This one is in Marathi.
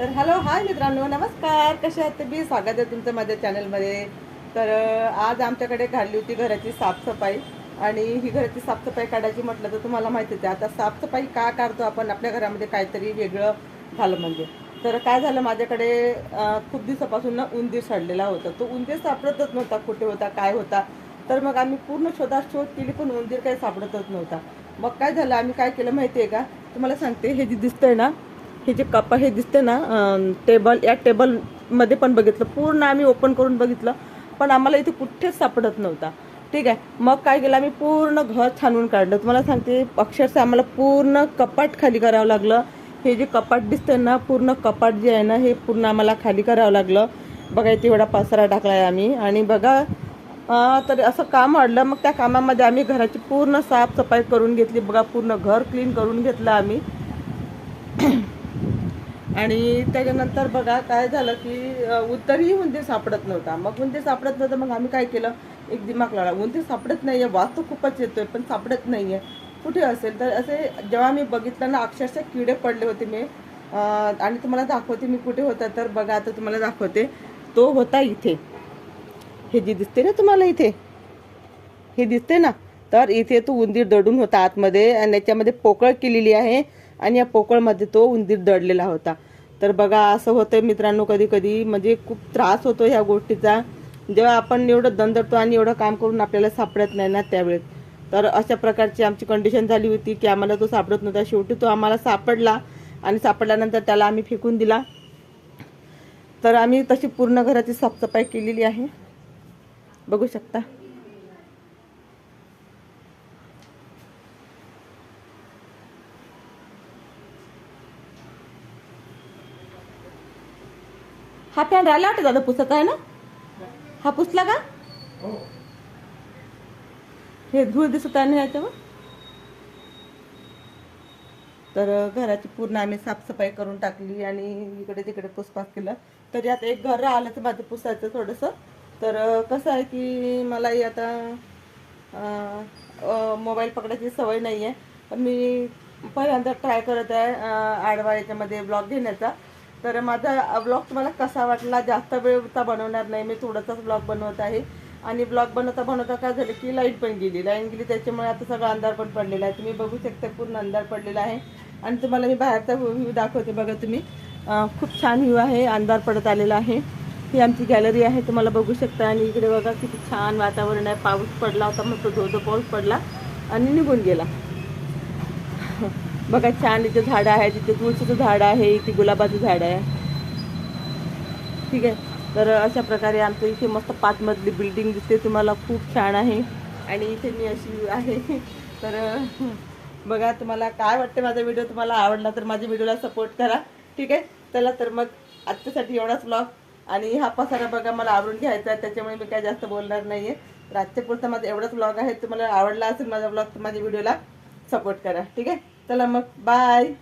तर हॅलो हाय मित्रांनो नमस्कार. कसे आहात तुम्ही? स्वागत आहे तुमचं माझ्या चॅनलमध्ये तर आज आमच्याकडे काढली होती घराची साफसफाई. आणि ही घराची साफसफाई काढायची म्हटलं तर तुम्हाला माहिती आहे आता साफसफाई का काढतो आपण? आपल्या घरामध्ये काहीतरी वेगळं झालं म्हणजे. तर काय झालं माझ्याकडे खूप दिवसापासून ना उंदीर सडलेला होता. तो उंदीर सापडतच नव्हता कुठे होता काय होता? तर मग आम्ही पूर्ण शोधाशोध केली पण उंदीर काही सापडतच नव्हता. मग काय झालं आम्ही काय केलं माहिती आहे का? तुम्हाला सांगते हे जे दिसतंय ना हे जे कप हे दिसते ना टेबल या टेबलमध्ये पण बघितलं. पूर्ण आम्ही ओपन करून बघितलं पण आम्हाला इथे कुठेच सापडत नव्हता. ठीक आहे? मग काय केलं? आम्ही पूर्ण घर छानून काढलं. तुम्हाला सांगते अक्षरशः आम्हाला पूर्ण कपाट खाली करावं लागलं. हे जे कपाट दिसतंय ना पूर्ण कपाट जे आहे ना हे पूर्ण आम्हाला खाली करावं लागलं. बघा इथे एवढा पसारा टाकलाय आम्ही. आणि बघा तर असं काम वाढलं. मग त्या कामामध्ये आम्ही घराची पूर्ण साफसफाई करून घेतली. बघा पूर्ण घर क्लीन करून घेतलं आम्ही. आणि त्याच्यानंतर बघा काय झालं की उत्तरही उंदीर सापडत नव्हता. मग उंदीर सापडत नव्हता मग आम्ही काय केलं? एक दिमाग लावला. उंदीर सापडत नाही वास तर खूपच येतोय पण सापडत नाही आहे कुठे असेल तर असे जेव्हा मी बघितलं ना अक्षरशः किडे पडले होते मी. आणि तुम्हाला दाखवते मी कुठे होता तर बघा आता तुम्हाला दाखवते. तो होता इथे. हे जे दिसते ना तुम्हाला इथे? हे दिसते ना? तर इथे तो उंदीर दडून होता आतमध्ये आणि याच्यामध्ये पोकळ केलेली आहे. आणि या पोकळमध्ये तो उंदीर दडलेला होता. तर बघा असं होतं मित्रांनो कधी कधी म्हणजे खूप त्रास होतो ह्या गोष्टीचा. जेव्हा आपण एवढं दंदडतो आणि एवढं काम करून आपल्याला सापडत नाही ना त्यावेळेस. तर अशा प्रकारची आमची कंडिशन झाली होती की आम्हाला तो सापडत नव्हता. शेवटी तो आम्हाला सापडला आणि सापडल्यानंतर त्याला आम्ही फेकून दिला. तर आम्ही तशी पूर्ण घराची साफसफाई केलेली आहे. बघू शकता. हा पॅन राहिला वाटतं दादा पुसत आहे ना? हा पुसला का? हे. धूळ दिसत आहे ना ह्याच्यावर? तर घराची पूर्ण आम्ही साफसफाई करून टाकली आणि इकडे तिकडे पुसपास केलं. तर यात एक घर राहिलं तर माझं पुसायचं थोडंसं. तर कसं आहे की मलाही आता मोबाईल पकडायची सवय नाही आहे पण मी पहिल्यांदा ट्राय करत आहे आडवा याच्यामध्ये ब्लॉग घेण्याचा. तर माझा ब्लॉग तुम्हाला कसा वाटला? जास्त वेळ तर बनवणार नाही. मी थोडासाच ब्लॉग बनवत आहे. आणि ब्लॉग बनवता बनवता काय झालं की लाइट पण गेली. लाइट गेली त्याच्यामुळे आता सगळा अंधार पण पडलेला आहे. तुम्ही बघू शकता पूर्ण अंधार पडलेला आहे. आणि तुम्हाला मी बाहेरचा व्ह्यू दाखवते बघा तुम्ही. खूप छान व्ह्यू आहे. अंधार पडत आलेला आहे. ही आमची गॅलरी आहे. तुम्हाला बघू शकता. आणि इकडे बघा किती छान वातावरण आहे. पाऊस पडला होता मग धो धो पाऊस पडला. आणि निघून गेला. बघा छान इथे झाडं आहे तिथे तुळशीचं झाड आहे इथे गुलाबाचं झाड आहे. ठीक आहे? तर अशा प्रकारे आमचं इथे मस्त पाचमधली बिल्डिंग दिसते तुम्हाला खूप छान आहे. आणि इथे मी अशी आहे. तर बघा तुम्हाला काय वाटते माझा व्हिडिओ तुम्हाला आवडला तर माझ्या व्हिडिओला सपोर्ट करा. ठीक आहे? चला तर मग आजच्यासाठी एवढाच ब्लॉग आणि हा पसारा बघा मला आवडून घ्यायचा आहे. त्याच्यामुळे मी काय जास्त बोलणार नाही आहे तर आजच्या पुरता माझा एवढाच ब्लॉग आहे. तुम्हाला आवडला असेल माझा ब्लॉग तर माझ्या व्हिडिओला सपोर्ट करा. ठीक आहे? चला मग बाय